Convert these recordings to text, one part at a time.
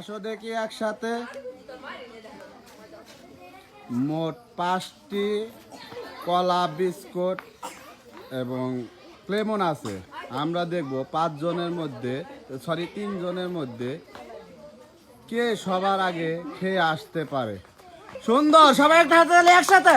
আসো দেখি একসাথে। মোট পাঁচটি কলা, বিস্কুট এবং ক্লেমন আছে। আমরা দেখব পাঁচজনের মধ্যে, সরি, তিনজনের মধ্যে কে সবার আগে খেয়ে আসতে পারে। সুন্দর, সবাই একসাথে।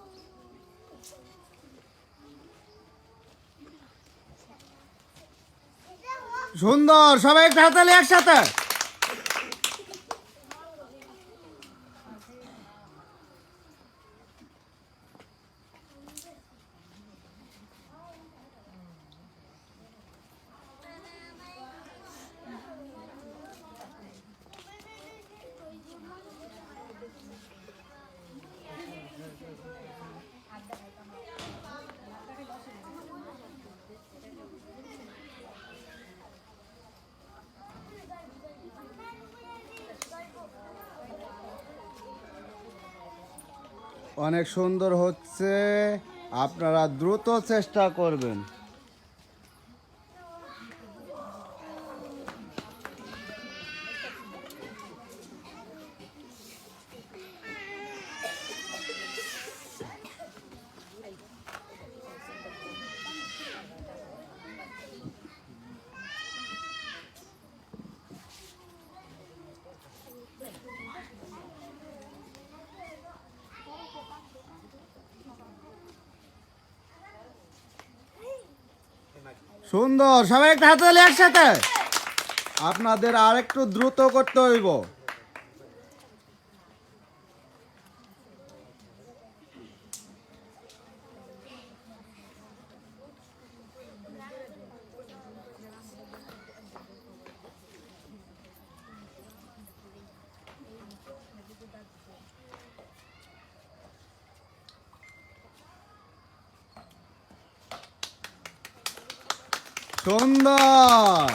সুন্দর সবাই একটা হাতালি একসাথে। অনেক সুন্দর হচ্ছে। আপনারা দ্রুত চেষ্টা করবেন। সুন্দর সবাই একটা হাতে একসাথে। আপনাদের আর একটু দ্রুত করতে হইব। সুন্দর।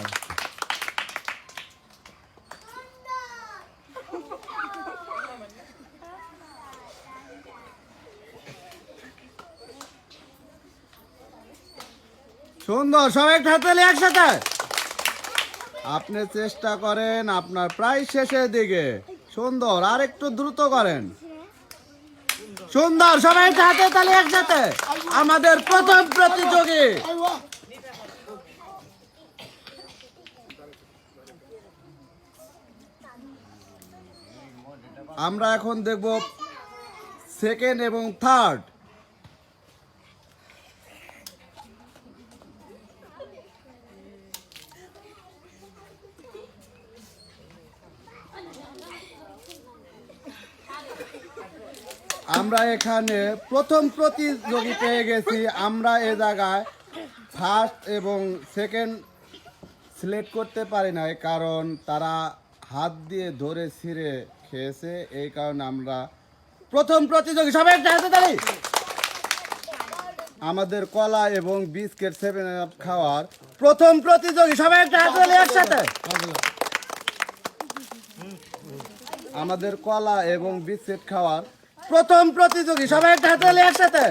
সুন্দর, সবাই একটা হাতালি একসাথে। আপনি চেষ্টা করেন আপনার প্রায় শেষের দিকে। সুন্দর, আর একটু দ্রুত করেন। সুন্দর, সবাই হাতে তালি একসাথে। আমাদের প্রথম প্রতিযোগী। আমরা এখন দেখব সেকেন্ড এবং থার্ড আমরা এখানে প্রথম প্রতিযোগী পেয়ে গেছি। আমরা এ জায়গায় ফার্স্ট এবং সেকেন্ড সিলেক্ট করতে পারি নাই, কারণ তারা হাত দিয়ে ধরে ছিঁড়ে খেয়েছে, এই কারণে আমরা প্রথম প্রতিযোগী। সবাই একটা হাতে তালি। আমাদের কলা এবং বিস্কিট সেভেন আপ খাওয়ার প্রথম প্রতিযোগী। সবাই একটা হাতে তালি একসাথে। আমাদের কলা এবং বিস্কিট খাওয়ার প্রথম প্রতিযোগী। সবাই একটা হাতে তালি একসাথে।